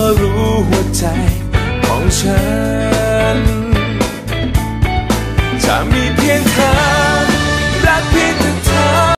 ก็รู้หัวใจ